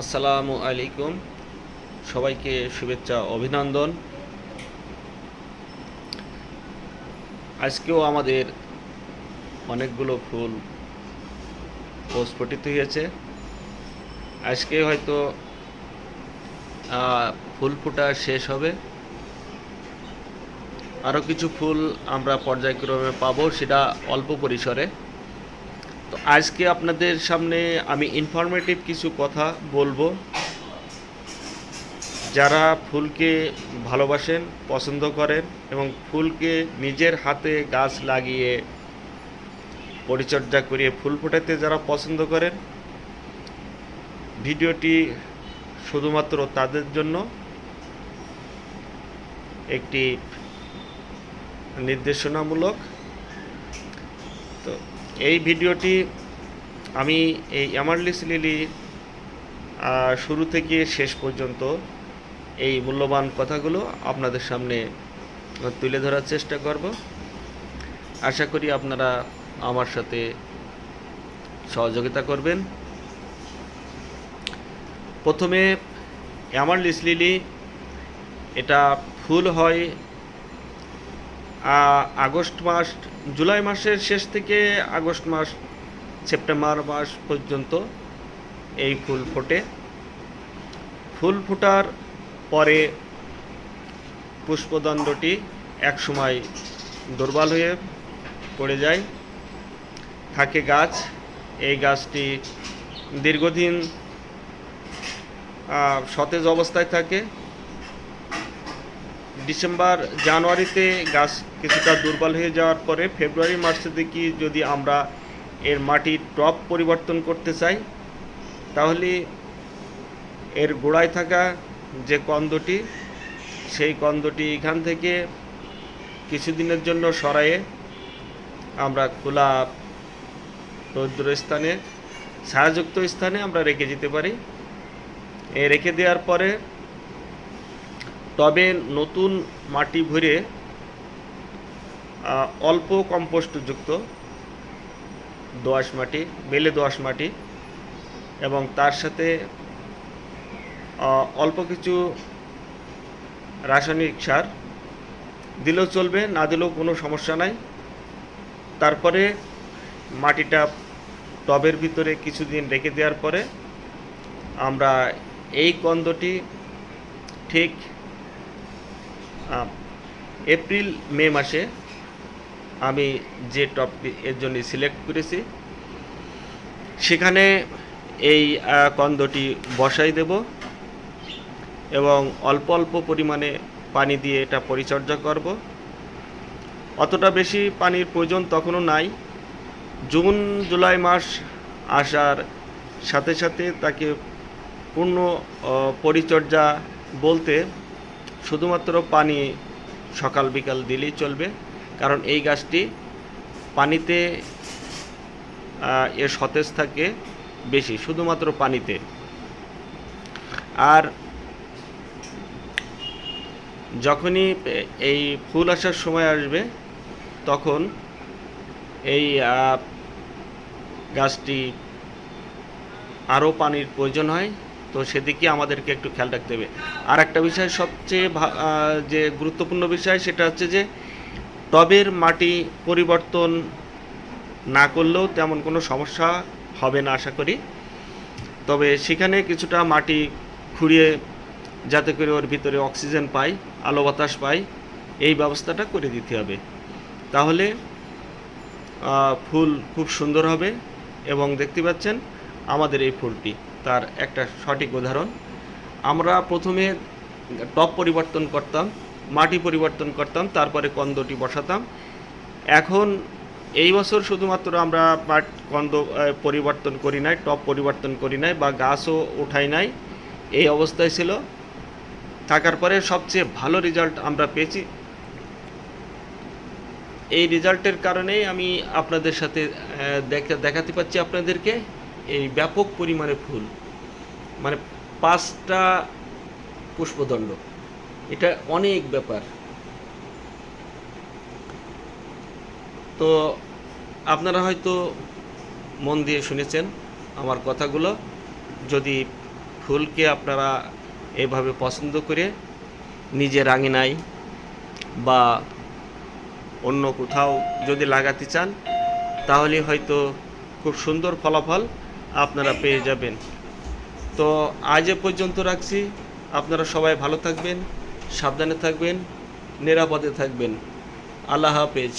আসসালামু আলাইকুম। সবাইকে শুভেচ্ছা, অভিনন্দন। আজকেও আমাদের অনেকগুলো ফুল প্রস্ফুটিত হয়েছে। আজকে হয়তো ফুল ফোটা শেষ হবে। আরও কিছু ফুল আমরা পর্যায়ক্রমে পাবো, সেটা অল্প পরিসরে। তো আজকে আপনাদের সামনে আমি ইনফরমেটিভ কিছু কথা বলব। যারা ফুলকে ভালোবাসেন, পছন্দ করেন এবং ফুলকে নিজের হাতে গাছ লাগিয়ে পরিচর্যা করিয়ে ফুল ফোটাতে যারা পছন্দ করেন, ভিডিওটি শুধুমাত্র তাদের জন্য একটি নির্দেশনামূলক। তো এই ভিডিওটি আমি এই অ্যামারলিস লিলি শুরু থেকে শেষ পর্যন্ত এই মূল্যবান কথাগুলো আপনাদের সামনে তুলে ধরার চেষ্টা করব। আশা করি আপনারা আমার সাথে সহযোগিতা করবেন। প্রথমে অ্যামারলিস লিলি, এটা ফুল হয় আগস্ট মাস, জুলাই মাসের শেষ থেকে আগস্ট মাস, সেপ্টেম্বর মাস পর্যন্ত এই ফুল ফোটে। ফুল ফোটার পরে পুষ্পদণ্ডটি একসময় দুর্বল হয়ে পড়ে যায়। থাকে গাছ। এই গাছটি দীর্ঘদিন সতেজ অবস্থায় থাকে। ডিসেম্বর, জানুয়ারিতে গাছ কিছুটা দুর্বল হয়ে যাওয়ার পরে ফেব্রুয়ারি, মার্চের দিকে যদি আমরা এর মাটির টপ পরিবর্তন করতে চাই, তাহলে এর গোড়ায় থাকা যে কন্দটি, সেই কন্দটি এখান থেকে কিছুদিনের জন্য সরায়ে আমরা খোলা রৌদ্র স্থানে ছায়াযুক্ত স্থানে আমরা রেখে যেতে পারি। এ রেখে দেওয়ার পরে তবে নতুন মাটি ভরে অল্প কম্পোস্টযুক্ত দোআঁশ মাটি, বেলে দোআঁশ মাটি এবং তার সাথে অল্প কিছু রাসায়নিক সার দিলেও চলবে, না দিলেও কোনো সমস্যা নাই। তারপরে মাটিটা টবের ভিতরে কিছুদিন রেখে দেওয়ার পরে আমরা এই কন্দটি ঠিক এপ্রিল, মে মাসে আমি যে টপটি এর জন্য সিলেক্ট করেছি। সেখানে এই কন্দটি বসাই দেব এবং অল্প অল্প পরিমাণে পানি দিয়ে এটা পরিচর্যা করব। অতটা বেশি পানির প্রয়োজন তখনও নাই। জুন, জুলাই মাস আসার সাথে সাথে তাকে পূর্ণ পরিচর্যা বলতে শুধুমাত্র পানি সকাল বিকাল দিলেই চলবে, কারণ এই গাছটি পানিতে এর সতেজ থাকে বেশি, শুধুমাত্র পানিতে। আর যখনই এই ফুল আসার সময় আসবে, তখন এই গাছটি আরও পানির প্রয়োজন হয়। তো সেদিকে আমাদেরকে একটু খেয়াল রাখতে হবে। আর একটা বিষয় সবচেয়ে যে গুরুত্বপূর্ণ বিষয় সেটা হচ্ছে যে, টবের মাটি পরিবর্তন না করলেও তেমন কোনো সমস্যা হবে না, আশা করি। তবে সেখানে কিছুটা মাটি খুঁড়িয়ে যাতে করে ওর ভিতরে অক্সিজেন পায়, আলো বাতাস পায়, এই ব্যবস্থাটা করে দিতে হবে। তাহলে ফুল খুব সুন্দর হবে এবং দেখতে পাচ্ছেন আমাদের এই ফুলটি। তার একটা সঠিক উদাহরণ। আমরা প্রথমে টপ পরিবর্তন করতাম, মাটি পরিবর্তন করতাম, তারপরে কন্দটি বসাতাম। এখন এই বছর শুধুমাত্র আমরা মাট কন্দ পরিবর্তন করি নাই টপ পরিবর্তন করি নাই বা গাছও উঠাই নাই। এই অবস্থায় ছিল। থাকার পরে সবচেয়ে ভালো রেজাল্ট আমরা পেয়েছি। এই রেজাল্টের কারণেই আমি আপনাদের সাথে দেখাতে পাচ্ছি আপনাদেরকে। এই ব্যাপক পরিমাণে ফুল মানে পাঁচটা পুষ্পদণ্ড। এটা অনেক ব্যাপার। তো আপনারা হয়তো মন দিয়ে শুনেছেন আমার কথাগুলো। যদি ফুলকে আপনারা এভাবে পছন্দ করে নিজের আঙিনায় বা অন্য কোথাও যদি লাগাতে চান, তাহলে হয়তো খুব সুন্দর ফলাফল আপনারা পেয়ে যাবেন। তো আজ এ পর্যন্ত রাখছি। আপনারা সবাই ভালো থাকবেন, সাবধানে থাকবেন, নিরাপদে থাকবেন। আল্লাহ হাফেজ।